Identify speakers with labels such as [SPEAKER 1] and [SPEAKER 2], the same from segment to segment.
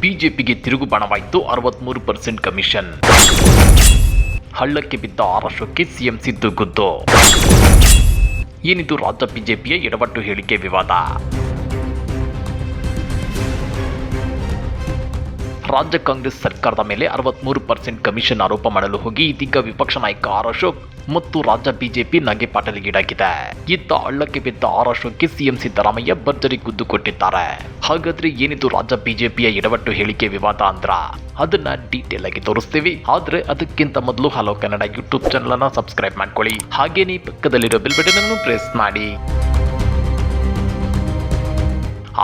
[SPEAKER 1] ಬಿಜೆಪಿಗೆ ತಿರುಗುಬಾಣವಾಯಿತು. ಅರವತ್ಮೂರು percent commission. ಹಳ್ಳಕ್ಕೆ ಬಿದ್ದ ಆರಶಕ್ಕೆ ಸಿಎಂ ಸಿದ್ದು ಗುದ್ದು. ಏನಿದು ರಾಜ್ಯ ಬಿಜೆಪಿಯ ಎಡವಟ್ಟು ಹೇಳಿಕೆ ವಿವಾದ? ರಾಜ್ಯ ಕಾಂಗ್ರೆಸ್ ಸರ್ಕಾರದ ಮೇಲೆ ಅರವತ್ಮೂರು ಪರ್ಸೆಂಟ್ ಕಮಿಷನ್ ಆರೋಪ ಮಾಡಲು ಹೋಗಿ ಇದೀಗ ವಿಪಕ್ಷ ನಾಯಕ ಆರ್ ಅಶೋಕ್ ಮತ್ತು ರಾಜ್ಯ ಬಿಜೆಪಿ ನಗೆ ಪಾಟಲಿಗೀಡಾಗಿದೆ ಇತ್ತ ಹಳ್ಳಕ್ಕೆ ಬಿದ್ದ ಆರ್ ಅಶೋಕ್ಗೆ ಸಿಎಂ ಸಿದ್ದರಾಮಯ್ಯ ಭರ್ಜರಿ ಗುದ್ದು ಕೊಟ್ಟಿದ್ದಾರೆ. ಹಾಗಾದ್ರೆ ಏನಿದು ರಾಜ್ಯ ಬಿಜೆಪಿಯ ಎಡವಟ್ಟು ಹೇಳಿಕೆ ವಿವಾದ ಅಂದ್ರ? ಅದನ್ನ ಡೀಟೇಲ್ ಆಗಿ ತೋರಿಸ್ತೀವಿ. ಆದ್ರೆ ಅದಕ್ಕಿಂತ ಮೊದಲು ಹಲೋ ಕನ್ನಡ ಯೂಟ್ಯೂಬ್ ಚಾನಲ್ ಅನ್ನ ಸಬ್ಸ್ಕ್ರೈಬ್ ಮಾಡ್ಕೊಳ್ಳಿ. ಹಾಗೇನೇ ಪಕ್ಕದಲ್ಲಿರೋ ಬೆಲ್ ಬಟನ್ ಅನ್ನು ಪ್ರೆಸ್ ಮಾಡಿ.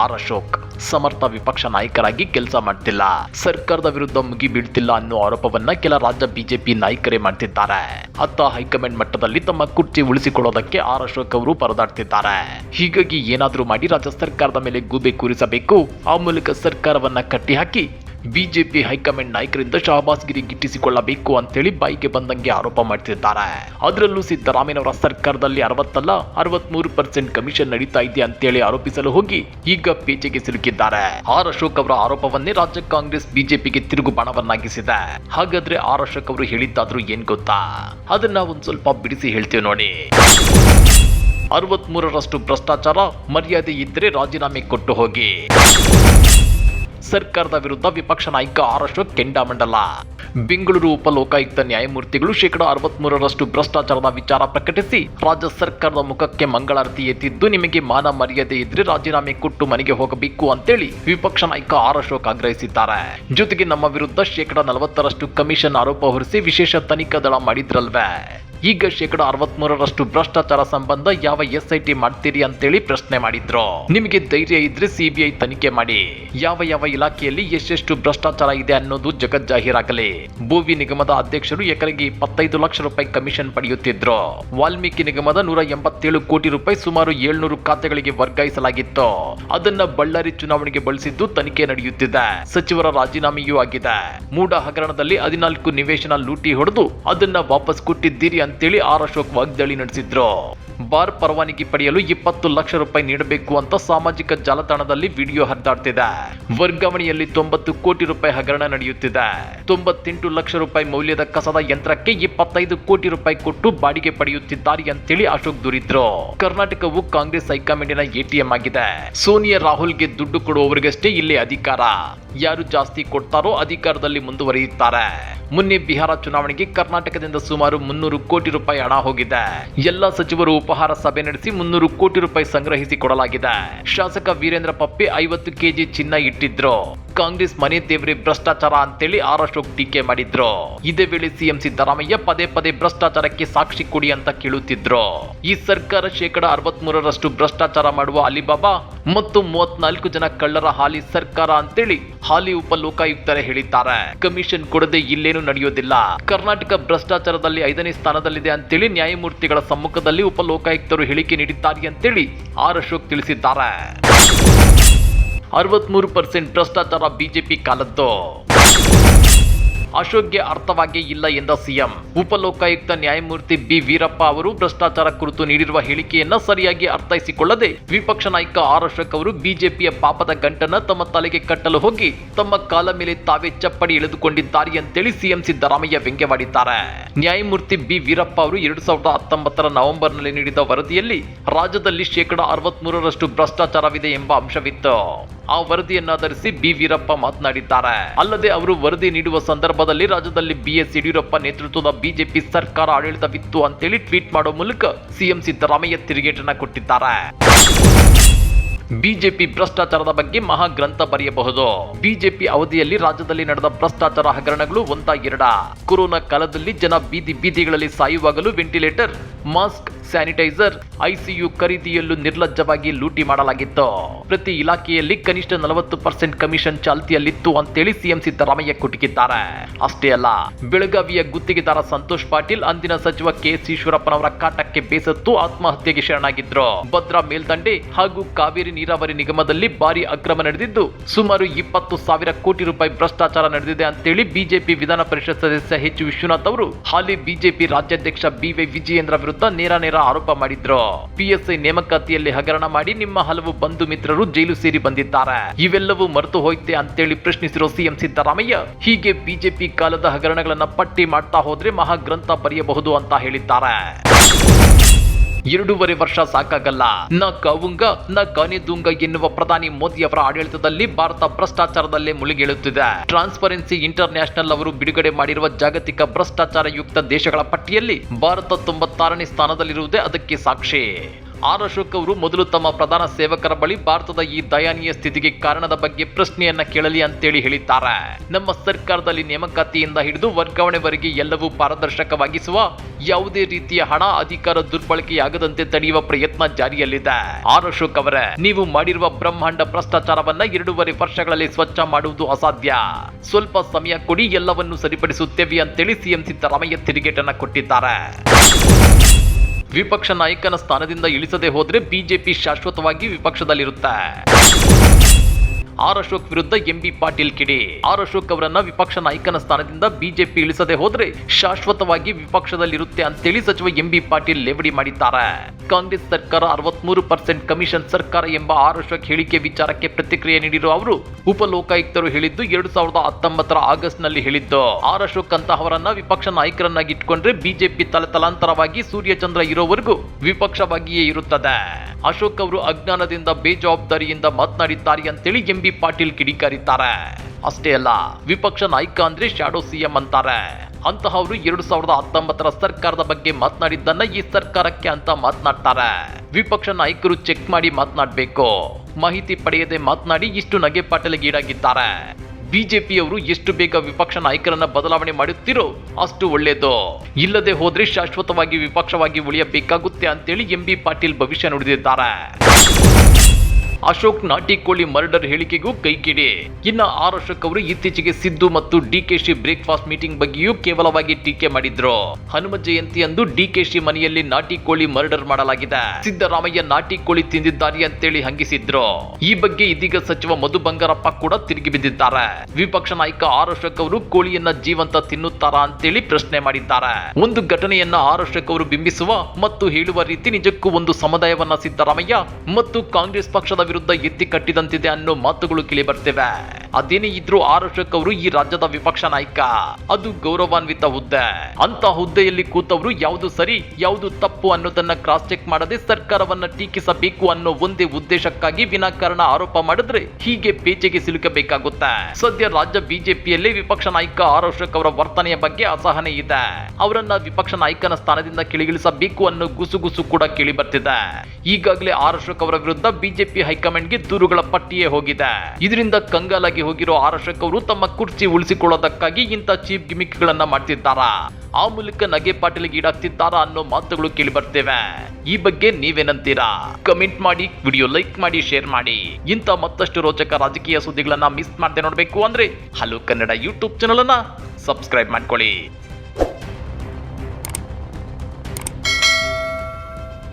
[SPEAKER 1] ಆರ್ ಅಶೋಕ್ ಸಮರ್ಥ ವಿಪಕ್ಷ ನಾಯಕರಾಗಿ ಕೆಲಸ ಮಾಡ್ತಿಲ್ಲ. ಸರ್ಕಾರದ ವಿರುದ್ಧ ಮುಗಿ ಬೀಳ್ತಿಲ್ಲ ಅನ್ನೋ ಆರೋಪವನ್ನ ಕೆಲ ರಾಜ್ಯ ಬಿಜೆಪಿ ನಾಯಕರೇ ಮಾಡ್ತಿದ್ದಾರೆ. ಅತ್ತ ಹೈಕಮಾಂಡ್ ಮಟ್ಟದಲ್ಲಿ ತಮ್ಮ ಕುರ್ಚಿ ಉಳಿಸಿಕೊಳ್ಳೋದಕ್ಕೆ ಆರ್ ಅಶೋಕ್ ಅವರು ಪರದಾಡ್ತಿದ್ದಾರೆ. ಹೀಗಾಗಿ ಏನಾದರೂ ಮಾಡಿ ರಾಜ್ಯ ಸರ್ಕಾರದ ಮೇಲೆ ಗೂಬೆ ಕೂರಿಸಬೇಕು. ಆ ಮೂಲಕ ಸರ್ಕಾರವನ್ನ ಕಟ್ಟಿಹಾಕಿ ಬಿಜೆಪಿ ಹೈಕಮಾಂಡ್ ನಾಯಕರಿಂದ ಶಹಬಾಸ್ಗಿರಿ ಗಿಟ್ಟಿಸಿಕೊಳ್ಳಬೇಕು ಅಂತೇಳಿ ಬಾಯಿಗೆ ಬಂದಂಗೆ ಆರೋಪ ಮಾಡ್ತಿದ್ದಾರೆ. ಅದರಲ್ಲೂ ಸಿದ್ದರಾಮಯ್ಯನವರ ಸರ್ಕಾರದಲ್ಲಿ ಅರವತ್ತಲ್ಲ, ಅರವತ್ಮೂರು ಪರ್ಸೆಂಟ್ ಕಮಿಷನ್ ನಡೀತಾ ಇದೆ ಅಂತೇಳಿ ಆರೋಪಿಸಲು ಹೋಗಿ ಈಗ ಪೇಚೆಗೆ ಸಿಲುಕಿದ್ದಾರೆ. ಆರ್ ಅಶೋಕ್ ಅವರ ಆರೋಪವನ್ನೇ ರಾಜ್ಯ ಕಾಂಗ್ರೆಸ್ ಬಿಜೆಪಿಗೆ ತಿರುಗು ಬಾಣವನ್ನಾಗಿಸಿದೆ. ಹಾಗಾದ್ರೆ ಆರ್ ಅಶೋಕ್ ಅವರು ಹೇಳಿದ್ದಾದ್ರೂ ಏನ್ ಗೊತ್ತಾ? ಅದನ್ನ ಒಂದ್ ಸ್ವಲ್ಪ ಬಿಡಿಸಿ ಹೇಳ್ತೀವಿ ನೋಡಿ. ಅರವತ್ಮೂರರಷ್ಟು ಭ್ರಷ್ಟಾಚಾರ ಮರ್ಯಾದೆ ಇದ್ರೆ ರಾಜೀನಾಮೆ ಕೊಟ್ಟು ಹೋಗಿ. ಸರ್ಕಾರದ ವಿರುದ್ಧ ವಿಪಕ್ಷ ನಾಯಕ ಆರ್ ಅಶೋಕ್ ಕೆಂಡಾಮಂಡಲ. ಬೆಂಗಳೂರು ಉಪಲೋಕಾಯುಕ್ತ ನ್ಯಾಯಮೂರ್ತಿಗಳು ಶೇಕಡ ಅರವತ್ಮೂರರಷ್ಟು ಭ್ರಷ್ಟಾಚಾರದ ವಿಚಾರ ಪ್ರಕಟಿಸಿ ರಾಜ್ಯ ಸರ್ಕಾರದ ಮುಖಕ್ಕೆ ಮಂಗಳಾರತಿ ಎತ್ತಿದ್ದು ನಿಮಗೆ ಮಾನ ಮರ್ಯಾದೆ ಇದ್ರೆ ರಾಜೀನಾಮೆ ಕೊಟ್ಟು ಮನೆಗೆ ಹೋಗಬೇಕು ಅಂತೇಳಿ ವಿಪಕ್ಷ ನಾಯಕ ಆರ್ ಅಶೋಕ್ ಆಗ್ರಹಿಸಿದ್ದಾರೆ. ಜೊತೆಗೆ ನಮ್ಮ ವಿರುದ್ಧ ಶೇಕಡ ನಲವತ್ತರಷ್ಟು ಕಮಿಷನ್ ಆರೋಪ ಹೊರಿಸಿ ವಿಶೇಷ ತನಿಖಾ ದಳ ಮಾಡಿದ್ರಲ್ವೇ? ಈಗ ಶೇಕಡ ಅರವತ್ಮೂರರಷ್ಟು ಭ್ರಷ್ಟಾಚಾರ ಸಂಬಂಧ ಯಾವ ಎಸ್ ಐ ಟಿ ಮಾಡ್ತೀರಿ ಅಂತೇಳಿ ಪ್ರಶ್ನೆ ಮಾಡಿದ್ರು. ನಿಮಗೆ ಧೈರ್ಯ ಇದ್ರೆ ಸಿಬಿಐ ತನಿಖೆ ಮಾಡಿ. ಯಾವ ಯಾವ ಇಲಾಖೆಯಲ್ಲಿ ಎಷ್ಟೆಷ್ಟು ಭ್ರಷ್ಟಾಚಾರ ಇದೆ ಅನ್ನೋದು ಜಗತ್ ಜಾಹೀರಾಗಲಿ ಭೂವಿ ನಿಗಮದ ಅಧ್ಯಕ್ಷರು ಎಕರೆಗೆ ಇಪ್ಪತ್ತೈದು ಲಕ್ಷ ರೂಪಾಯಿ ಕಮಿಷನ್ ಪಡೆಯುತ್ತಿದ್ರು. ವಾಲ್ಮೀಕಿ ನಿಗಮದ ನೂರ ಎಂಬತ್ತೇಳು ಕೋಟಿ ರೂಪಾಯಿ ಸುಮಾರು ಏಳ್ನೂರು ಖಾತೆಗಳಿಗೆ ವರ್ಗಾಯಿಸಲಾಗಿತ್ತು. ಅದನ್ನ ಬಳ್ಳಾರಿ ಚುನಾವಣೆಗೆ ಬಳಸಿದ್ದು ತನಿಖೆ ನಡೆಯುತ್ತಿದೆ. ಸಚಿವರ ರಾಜೀನಾಮೆಯೂ ಆಗಿದೆ. ಮೂಡ ಹಗರಣದಲ್ಲಿ ಹದಿನಾಲ್ಕು ನಿವೇಶನ ಲೂಟಿ ಹೊಡೆದು ಅದನ್ನ ವಾಪಸ್ ಕೊಟ್ಟಿದ್ದೀರಿ ಅಂತೇಳಿ ಆರ್ ಅಶೋಕ್ ವಾಗ್ದಾಳಿ ನಡೆಸಿದ್ರು. ಬಾರ್ ಪರವಾನಗಿ ಪಡೆಯಲು ಇಪ್ಪತ್ತು ಲಕ್ಷ ರೂಪಾಯಿ ನೀಡಬೇಕು ಅಂತ ಸಾಮಾಜಿಕ ಜಾಲತಾಣದಲ್ಲಿ ವಿಡಿಯೋ ಹರಿದಾಡ್ತಿದೆ. ವರ್ಗಾವಣೆಯಲ್ಲಿ ತೊಂಬತ್ತು ಕೋಟಿ ರೂಪಾಯಿ ಹಗರಣ ನಡೆಯುತ್ತಿದೆ. ತೊಂಬತ್ತೆಂಟು ಲಕ್ಷ ರೂಪಾಯಿ ಮೌಲ್ಯದ ಕಸದ ಯಂತ್ರಕ್ಕೆ ಇಪ್ಪತ್ತೈದು ಕೋಟಿ ರೂಪಾಯಿ ಕೊಟ್ಟು ಬಾಡಿಗೆ ಪಡೆಯುತ್ತಿದ್ದಾರೆ ಅಂತೇಳಿ ಅಶೋಕ್ ದೂರಿದ್ರು. ಕರ್ನಾಟಕವು ಕಾಂಗ್ರೆಸ್ ಹೈಕಮಾಂಡಿನ ಎಟಿಎಂ ಆಗಿದೆ. ಸೋನಿಯಾ ರಾಹುಲ್ಗೆ ದುಡ್ಡು ಕೊಡುವವರಿಗಷ್ಟೇ ಇಲ್ಲಿ ಅಧಿಕಾರ. ಯಾರು ಜಾಸ್ತಿ ಕೊಡ್ತಾರೋ ಅಧಿಕಾರದಲ್ಲಿ ಮುಂದುವರಿಯುತ್ತಾರೆ. ಮೊನ್ನೆ ಬಿಹಾರ ಚುನಾವಣೆಗೆ ಕರ್ನಾಟಕದಿಂದ ಸುಮಾರು ಮುನ್ನೂರು ಕೋಟಿ ರೂಪಾಯಿ ಹಣ ಹೋಗಿದೆ. ಎಲ್ಲ ಸಚಿವರು ಉಪಹಾರ ಸಭೆ ನಡೆಸಿ ಮುನ್ನೂರು ಕೋಟಿ ರೂಪಾಯಿ ಸಂಗ್ರಹಿಸಿ ಕೊಡಲಾಗಿದೆ. ಶಾಸಕ ವೀರೇಂದ್ರ ಪಪ್ಪಿ ಐವತ್ತು ಕೆಜಿ ಚಿನ್ನ ಇಟ್ಟಿದ್ರು. ಕಾಂಗ್ರೆಸ್ ಮನೆ ದೇವರೇ ಭ್ರಷ್ಟಾಚಾರ ಅಂತೇಳಿ ಆರ್ ಟೀಕೆ ಮಾಡಿದ್ರು. ಇದೇ ವೇಳೆ ಸಿಎಂ ಸಿದ್ದರಾಮಯ್ಯ ಪದೇ ಪದೇ ಭ್ರಷ್ಟಾಚಾರಕ್ಕೆ ಸಾಕ್ಷಿ ಕೊಡಿ ಅಂತ ಕೇಳುತ್ತಿದ್ರು. ಈ ಸರ್ಕಾರ ಶೇಕಡ ಅರವತ್ಮೂರರಷ್ಟು ಭ್ರಷ್ಟಾಚಾರ ಮಾಡುವ ಅಲಿಬಾಬಾ ಮತ್ತು ಮೂವತ್ನಾಲ್ಕು ಜನ ಕಳ್ಳರ ಹಾಲಿ ಸರ್ಕಾರ ಅಂತೇಳಿ ಹಾಲಿ ಉಪಲೋಕಾಯುಕ್ತರೇ ಹೇಳಿದ್ದಾರೆ. ಕಮಿಷನ್ ಕೊಡದೆ ಇಲ್ಲೇನು ನಡೆಯೋದಿಲ್ಲ. ಕರ್ನಾಟಕ ಭ್ರಷ್ಟಾಚಾರದಲ್ಲಿ ಐದನೇ ಸ್ಥಾನದಲ್ಲಿದೆ ಅಂತೇಳಿ ನ್ಯಾಯಮೂರ್ತಿಗಳ ಸಮ್ಮುಖದಲ್ಲಿ ಉಪಲೋಕಾಯುಕ್ತರು ಹೇಳಿಕೆ ನೀಡಿದ್ದಾರೆ ಅಂತೇಳಿ ಆರ್ ಅಶೋಕ್ ತಿಳಿಸಿದ್ದಾರೆ. ಅರವತ್ಮೂರು ಪರ್ಸೆಂಟ್ ಭ್ರಷ್ಟಾಚಾರ ಬಿಜೆಪಿ ಕಾಲದ್ದು. ಅಶೋಕ್ಗೆ ಅರ್ಥವಾಗೇ ಇಲ್ಲ ಎಂದ ಸಿಎಂ. ಉಪಲೋಕಾಯುಕ್ತ ನ್ಯಾಯಮೂರ್ತಿ ಬಿ. ವೀರಪ್ಪ ಅವರು ಭ್ರಷ್ಟಾಚಾರ ಕುರಿತು ನೀಡಿರುವ ಹೇಳಿಕೆಯನ್ನ ಸರಿಯಾಗಿ ಅರ್ಥೈಸಿಕೊಳ್ಳದೆ ವಿಪಕ್ಷ ನಾಯಕ ಆರ್. ಅಶೋಕ್ ಅವರು ಬಿಜೆಪಿಯ ಪಾಪದ ಗಂಟನ್ನ ತಮ್ಮ ತಲೆಗೆ ಕಟ್ಟಲು ಹೋಗಿ ತಮ್ಮ ಕಾಲ ಮೇಲೆ ತಾವೇ ಚಪ್ಪಡಿ ಎಳೆದುಕೊಂಡಿದ್ದಾರೆ ಅಂತೇಳಿ ಸಿಎಂ ಸಿದ್ದರಾಮಯ್ಯ ವ್ಯಂಗ್ಯವಾಡಿದ್ದಾರೆ. ನ್ಯಾಯಮೂರ್ತಿ ಬಿ. ವೀರಪ್ಪ ಅವರು ಎರಡು ಸಾವಿರದ ಹತ್ತೊಂಬತ್ತರ ನವೆಂಬರ್ನಲ್ಲಿ ನೀಡಿದ ವರದಿಯಲ್ಲಿ ರಾಜ್ಯದಲ್ಲಿ ಶೇಕಡಾ ಅರವತ್ಮೂರರಷ್ಟು ಭ್ರಷ್ಟಾಚಾರವಿದೆ ಎಂಬ ಅಂಶವಿತ್ತು. ಆ ವರದಿಯನ್ನಾಧರಿಸಿ ಬಿ ವೀರಪ್ಪ ಮಾತನಾಡಿದ್ದಾರೆ. ಅಲ್ಲದೆ ಅವರು ವರದಿ ನೀಡುವ ಸಂದರ್ಭದಲ್ಲಿ ರಾಜ್ಯದಲ್ಲಿ ಬಿಎಸ್ ಯಡಿಯೂರಪ್ಪ ನೇತೃತ್ವದ ಬಿಜೆಪಿ ಸರ್ಕಾರ ಆಡಳಿತವಿತ್ತು ಅಂತೇಳಿ ಟ್ವೀಟ್ ಮಾಡುವ ಮೂಲಕ ಸಿಎಂ ಸಿದ್ದರಾಮಯ್ಯ ತಿರುಗೇಟನ್ನ ಕೊಟ್ಟಿದ್ದಾರೆ. ಬಿಜೆಪಿ ಭ್ರಷ್ಟಾಚಾರದ ಬಗ್ಗೆ ಮಹಾ ಗ್ರಂಥ ಬರೆಯಬಹುದು. ಬಿಜೆಪಿ ಅವಧಿಯಲ್ಲಿ ರಾಜ್ಯದಲ್ಲಿ ನಡೆದ ಭ್ರಷ್ಟಾಚಾರ ಹಗರಣಗಳು ಒಂದಾಗಿರಡ ಕೊರೋನಾ ಕಾಲದಲ್ಲಿ ಜನ ಬೀದಿ ಬೀದಿಗಳಲ್ಲಿ ಸಾಯುವಾಗಲೂ ವೆಂಟಿಲೇಟರ್, ಮಾಸ್ಕ್, ಸ್ಯಾನಿಟೈಸರ್, ಐಸಿಯು ಖರೀದಿಯಲ್ಲೂ ನಿರ್ಲಜ್ಜವಾಗಿ ಲೂಟಿ ಮಾಡಲಾಗಿತ್ತು. ಪ್ರತಿ ಇಲಾಖೆಯಲ್ಲಿ ಕನಿಷ್ಠ ನಲವತ್ತು ಪರ್ಸೆಂಟ್ ಕಮಿಷನ್ ಚಾಲ್ತಿಯಲ್ಲಿತ್ತು ಅಂತೇಳಿ ಸಿಎಂ ಸಿದ್ದರಾಮಯ್ಯ ಕುಟುಕಿದ್ದಾರೆ. ಅಷ್ಟೇ ಅಲ್ಲ, ಬೆಳಗಾವಿಯ ಗುತ್ತಿಗೆದಾರ ಸಂತೋಷ್ ಪಾಟೀಲ್, ಅಂದಿನ ಸಚಿವ ಕೆ ಎಸ್ ಈಶ್ವರಪ್ಪನವರ ಕಾಟಕ್ಕೆ ಬೇಸತ್ತು ಆತ್ಮಹತ್ಯೆಗೆ ಶರಣಾಗಿದ್ರು. ಭದ್ರಾ ಮೇಲ್ದಂಡೆ ಹಾಗೂ ಕಾವೇರಿ ನೀರಾವರಿ ನಿಗಮದಲ್ಲಿ ಭಾರಿ ಅಕ್ರಮ ನಡೆದಿದ್ದು, ಸುಮಾರು ಇಪ್ಪತ್ತು ಸಾವಿರ ಕೋಟಿ ರೂಪಾಯಿ ಭ್ರಷ್ಟಾಚಾರ ನಡೆದಿದೆ ಅಂತೇಳಿ ಬಿಜೆಪಿ ವಿಧಾನ ಪರಿಷತ್ ಸದಸ್ಯ ಎಚ್ ವಿಶ್ವನಾಥ್ ಅವರು ಹಾಲಿ ಬಿಜೆಪಿ ರಾಜ್ಯಾಧ್ಯಕ್ಷ ಬಿವೈ ವಿಜಯೇಂದ್ರ ವಿರುದ್ಧ ನೇರ ನೇರ ಆರೋಪ ಮಾಡಿದ್ರು. ಪಿಎಸ್ಐ ನೇಮಕಾತಿಯಲ್ಲಿ ಹಗರಣ ಮಾಡಿ ನಿಮ್ಮ ಹಲವು ಬಂಧು ಮಿತ್ರರು ಜೈಲು ಸೇರಿ ಬಂದಿದ್ದಾರೆ. ಇವೆಲ್ಲವೂ ಮರೆತು ಹೋಯ್ತೆ ಅಂತೇಳಿ ಪ್ರಶ್ನಿಸಿರೋ ಸಿಎಂ ಸಿದ್ದರಾಮಯ್ಯ, ಹೀಗೆ ಬಿಜೆಪಿ ಕಾಲದ ಹಗರಣಗಳನ್ನ ಪಟ್ಟಿ ಮಾಡ್ತಾ ಹೋದ್ರೆ ಮಹಾಗ್ರಂಥ ಬರೆಯಬಹುದು ಅಂತ ಹೇಳಿದ್ದಾರೆ. ಎರಡೂವರೆ ವರ್ಷ ಸಾಕಾಗಲ್ಲ. ನ ಕವುಂಗ, ನ ಕನಿದುಂಗ ಎನ್ನುವ ಪ್ರಧಾನಿ ಮೋದಿ ಅವರ ಆಡಳಿತದಲ್ಲಿ ಭಾರತ ಭ್ರಷ್ಟಾಚಾರದಲ್ಲೇ ಮುಳುಗೇಳುತ್ತಿದೆ. ಟ್ರಾನ್ಸ್ಪರೆನ್ಸಿ ಇಂಟರ್ ಅವರು ಬಿಡುಗಡೆ ಮಾಡಿರುವ ಜಾಗತಿಕ ಭ್ರಷ್ಟಾಚಾರ ಯುಕ್ತ ದೇಶಗಳ ಪಟ್ಟಿಯಲ್ಲಿ ಭಾರತ ತೊಂಬತ್ತಾರನೇ ಸ್ಥಾನದಲ್ಲಿರುವುದೇ ಅದಕ್ಕೆ ಸಾಕ್ಷಿ. ಆರ್ ಅಶೋಕ್ ಅವರು ಮೊದಲು ತಮ್ಮ ಪ್ರಧಾನ ಸೇವಕರ ಬಳಿ ಭಾರತದ ಈ ದಯನೀಯ ಸ್ಥಿತಿಗೆ ಕಾರಣದ ಬಗ್ಗೆ ಪ್ರಶ್ನೆಯನ್ನ ಕೇಳಲಿ ಅಂತೇಳಿ ಹೇಳಿದ್ದಾರೆ. ನಮ್ಮ ಸರ್ಕಾರದಲ್ಲಿ ನೇಮಕಾತಿಯಿಂದ ಹಿಡಿದು ವರ್ಗಾವಣೆವರೆಗೆ ಎಲ್ಲವೂ ಪಾರದರ್ಶಕವಾಗಿಸುವ ಯಾವುದೇ ರೀತಿಯ ಹಣ, ಅಧಿಕಾರ, ದುರ್ಬಳಕೆಯಾಗದಂತೆ ತಡೆಯುವ ಪ್ರಯತ್ನ ಜಾರಿಯಲ್ಲಿದೆ. ಆರ್ ಅಶೋಕ್ ಅವರೇ, ನೀವು ಮಾಡಿರುವ ಬ್ರಹ್ಮಾಂಡ ಭ್ರಷ್ಟಾಚಾರವನ್ನ ಎರಡೂವರೆ ವರ್ಷಗಳಲ್ಲಿ ಸ್ವಚ್ಛ ಮಾಡುವುದು ಅಸಾಧ್ಯ. ಸ್ವಲ್ಪ ಸಮಯ ಕೊಡಿ, ಎಲ್ಲವನ್ನು ಸರಿಪಡಿಸುತ್ತೇವೆ ಅಂತೇಳಿ ಸಿಎಂ ಸಿದ್ದರಾಮಯ್ಯ ತಿರುಗೇಟನ್ನ ಕೊಟ್ಟಿದ್ದಾರೆ. ವಿಪಕ್ಷ ನಾಯಕನ ಸ್ಥಾನದಿಂದ ಇಳಿಸದೆ ಹೋದರೆ ಬಿಜೆಪಿ ಶಾಶ್ವತವಾಗಿ ವಿಪಕ್ಷದಲ್ಲಿರುತ್ತೆ. ಆರ್ ಅಶೋಕ್ ವಿರುದ್ಧ ಎಂಬಿ ಪಾಟೀಲ್ ಕಿಡಿ. ಆರ್ ಅಶೋಕ್ ಅವರನ್ನ ವಿಪಕ್ಷ ನಾಯಕನ ಸ್ಥಾನದಿಂದ ಬಿಜೆಪಿ ಇಳಿಸದೆ ಹೋದ್ರೆ ಶಾಶ್ವತವಾಗಿ ವಿಪಕ್ಷದಲ್ಲಿರುತ್ತೆ ಅಂತೇಳಿ ಸಚಿವ ಎಂಬಿ ಪಾಟೀಲ್ ಲೇವಡಿ ಮಾಡಿದ್ದಾರೆ. ಕಾಂಗ್ರೆಸ್ ಸರ್ಕಾರ ಅರವತ್ಮೂರು ಪರ್ಸೆಂಟ್ ಕಮಿಷನ್ ಸರ್ಕಾರ ಎಂಬ ಆರ್ ಅಶೋಕ್ ಹೇಳಿಕೆ ವಿಚಾರಕ್ಕೆ ಪ್ರತಿಕ್ರಿಯೆ ನೀಡಿರುವ ಅವರು, ಉಪಲೋಕಾಯುಕ್ತರು ಹೇಳಿದ್ದು ಎರಡು ಸಾವಿರದ ಹತ್ತೊಂಬತ್ತರ ಆಗಸ್ಟ್ನಲ್ಲಿ ಹೇಳಿದ್ದು. ಆರ್ ಅಶೋಕ್ ಅಂತಹವರನ್ನ ವಿಪಕ್ಷ ನಾಯಕರನ್ನಾಗಿ ಇಟ್ಕೊಂಡ್ರೆ ಬಿಜೆಪಿ ತಲತಲಾಂತರವಾಗಿ ಸೂರ್ಯಚಂದ್ರ ಇರೋವರೆಗೂ ವಿಪಕ್ಷವಾಗಿಯೇ ಇರುತ್ತದೆ. ಅಶೋಕ್ ಅವರು ಅಜ್ಞಾನದಿಂದ ಬೇಜವಾಬ್ದಾರಿಯಿಂದ ಮಾತನಾಡಿದ್ದಾರೆ ಅಂತೇಳಿ ಎಂಬಿ ಪಾಟೀಲ್ ಕಿಡಿಕಾರಿದ್ದಾರೆ ಅಷ್ಟೇ ಅಲ್ಲ, ವಿಪಕ್ಷ ನಾಯಕ ಅಂದ್ರೆ ಶಾಡೋ ಸಿಎಂ ಅಂತಾರೆ. ಅಂತಹವರು ಎರಡು ಸಾವಿರದ ಹತ್ತೊಂಬತ್ತರ ಸರ್ಕಾರದ ಬಗ್ಗೆ ಮಾತನಾಡಿದ್ದನ್ನ ಈ ಸರ್ಕಾರಕ್ಕೆ ಅಂತ ಮಾತನಾಡ್ತಾರೆ. ವಿಪಕ್ಷ ನಾಯಕರು ಚೆಕ್ ಮಾಡಿ ಮಾತನಾಡಬೇಕು. ಮಾಹಿತಿ ಪಡೆಯದೆ ಮಾತನಾಡಿ ಇಷ್ಟು ನಗೆ ಪಾಟಲಿಗೀಡಾಗಿದ್ದಾರೆ ಬಿಜೆಪಿಯವರು ಎಷ್ಟು ಬೇಗ ವಿಪಕ್ಷ ನಾಯಕರನ್ನ ಬದಲಾವಣೆ ಮಾಡುತ್ತಿರೋ ಅಷ್ಟು ಒಳ್ಳೆಯದು ಇಲ್ಲದೆ ಹೋದ್ರೆ ಶಾಶ್ವತವಾಗಿ ವಿಪಕ್ಷವಾಗಿ ಉಳಿಯಬೇಕಾಗುತ್ತೆ ಅಂತೇಳಿ ಎಂಬಿ ಪಾಟೀಲ್ ಭವಿಷ್ಯ ನುಡಿದಿದ್ದಾರೆ. ಅಶೋಕ್ ನಾಟಿ ಕೋಳಿ ಮರ್ಡರ್ ಹೇಳಿಕೆಗೂ ಕೈಕಿಡಿ ಇನ್ನ ಆರ್ ಅಶೋಕ್ ಅವರು ಇತ್ತೀಚೆಗೆ ಸಿದ್ದು ಮತ್ತು ಡಿಕೆಶಿ ಬ್ರೇಕ್ಫಾಸ್ಟ್ ಮೀಟಿಂಗ್ ಬಗ್ಗೆಯೂ ಕೇವಲವಾಗಿ ಟೀಕೆ ಮಾಡಿದ್ರು. ಹನುಮ ಜಯಂತಿಯಂದು ಡಿಕೆಶಿ ಮನೆಯಲ್ಲಿ ನಾಟಿ ಕೋಳಿ ಮರ್ಡರ್ ಮಾಡಲಾಗಿದೆ. ಸಿದ್ದರಾಮಯ್ಯ ನಾಟಿ ಕೋಳಿ ತಿಂದಿದ್ದಾರೆ ಅಂತೇಳಿ ಹಂಗಿಸಿದ್ರು. ಈ ಬಗ್ಗೆ ಇದೀಗ ಸಚಿವ ಮಧು ಬಂಗಾರಪ್ಪ ಕೂಡ ತಿರುಗಿ ಬಿದ್ದಿದ್ದಾರೆ. ವಿಪಕ್ಷ ನಾಯಕ ಆರ್ ಅಶೋಕ್ ಅವರು ಕೋಳಿಯನ್ನ ಜೀವಂತ ತಿನ್ನುತ್ತಾರಾ ಅಂತೇಳಿ ಪ್ರಶ್ನೆ ಮಾಡಿದ್ದಾರೆ. ಒಂದು ಘಟನೆಯನ್ನ ಆರ್ ಅಶೋಕ್ ಅವರು ಬಿಂಬಿಸುವ ಮತ್ತು ಹೇಳುವ ರೀತಿ ನಿಜಕ್ಕೂ ಒಂದು ಸಮುದಾಯವನ್ನ ಸಿದ್ದರಾಮಯ್ಯ ಮತ್ತು ಕಾಂಗ್ರೆಸ್ ಪಕ್ಷದ ವಿರುದ್ಧ ಎತ್ತಿ ಕಟ್ಟಿದಂತಿದೆ ಅನ್ನೋ ಮಾತುಗಳು ಕೇಳಿ ಬರ್ತಿವೆ ಅದೇನೇ ಇದ್ರು ಆರ್ ಅವರು ಈ ರಾಜ್ಯದ ವಿಪಕ್ಷ ನಾಯಕ. ಅದು ಗೌರವಾನ್ವಿತ ಹುದ್ದೆ. ಅಂತ ಹುದ್ದೆಯಲ್ಲಿ ಕೂತವರು ಯಾವುದು ಸರಿ, ಯಾವುದು ತಪ್ಪು ಅನ್ನೋದನ್ನ ಕ್ರಾಸ್ ಚೆಕ್ ಮಾಡದೆ ಸರ್ಕಾರವನ್ನ ಟೀಕಿಸಬೇಕು ಅನ್ನೋ ಒಂದೇ ಉದ್ದೇಶಕ್ಕಾಗಿ ವಿನಾಕಾರಣ ಆರೋಪ ಮಾಡಿದ್ರೆ ಹೀಗೆ ಪೇಚೆಗೆ ಸಿಲುಕಬೇಕಾಗುತ್ತೆ. ಸದ್ಯ ರಾಜ್ಯ ಬಿಜೆಪಿಯಲ್ಲಿ ವಿಪಕ್ಷ ನಾಯಕ ಆರ್ ಅವರ ವರ್ತನೆಯ ಬಗ್ಗೆ ಅಸಹನೆ ಇದೆ. ಅವರನ್ನ ವಿಪಕ್ಷ ನಾಯಕನ ಸ್ಥಾನದಿಂದ ಕೆಳಗಿಳಿಸಬೇಕು ಅನ್ನೋ ಗುಸುಗುಸು ಕೂಡ ಕೇಳಿ ಬರ್ತಿದೆ ಈಗಾಗಲೇ ಆರ್ ಅವರ ವಿರುದ್ಧ ಬಿಜೆಪಿ ಹೈಕಮಾಂಡ್ಗೆ ದೂರುಗಳ ಪಟ್ಟಿಯೇ ಹೋಗಿದೆ. ಇದರಿಂದ ಕಂಗಾಲಾಗಿ ಹೋಗಿರೋ ಆರಶಕ್ ಅವರು ತಮ್ಮ ಕುರ್ಚಿ ಉಳಿಸಿಕೊಳ್ಳೋದಕ್ಕಾಗಿ ಇಂಥ ಚೀಪ್ ಗಿಮಿಕ್ಗಳನ್ನ ಮಾಡ್ತಿದ್ದಾರಾ? ಆ ಮೂಲಕ ನಗೆ ಪಾಟೀಲ್ಗೆ ಈಡಾಗ್ತಿದ್ದಾರಾ ಅನ್ನೋ ಮಾತುಗಳು ಕೇಳಿ ಬರ್ತೇವೆ. ಈ ಬಗ್ಗೆ ನೀವೇನಂತೀರಾ? ಕಮೆಂಟ್ ಮಾಡಿ, ವಿಡಿಯೋ ಲೈಕ್ ಮಾಡಿ, ಶೇರ್ ಮಾಡಿ. ಇಂಥ ಮತ್ತಷ್ಟು ರೋಚಕ ರಾಜಕೀಯ ಸುದ್ದಿಗಳನ್ನ ಮಿಸ್ ಮಾಡದೆ ನೋಡಬೇಕು ಅಂದ್ರೆ ಹಲೋ ಕನ್ನಡ ಯೂಟ್ಯೂಬ್ ಚಾನಲ್ ಅನ್ನ ಸಬ್ಸ್ಕ್ರೈಬ್ ಮಾಡ್ಕೊಳ್ಳಿ.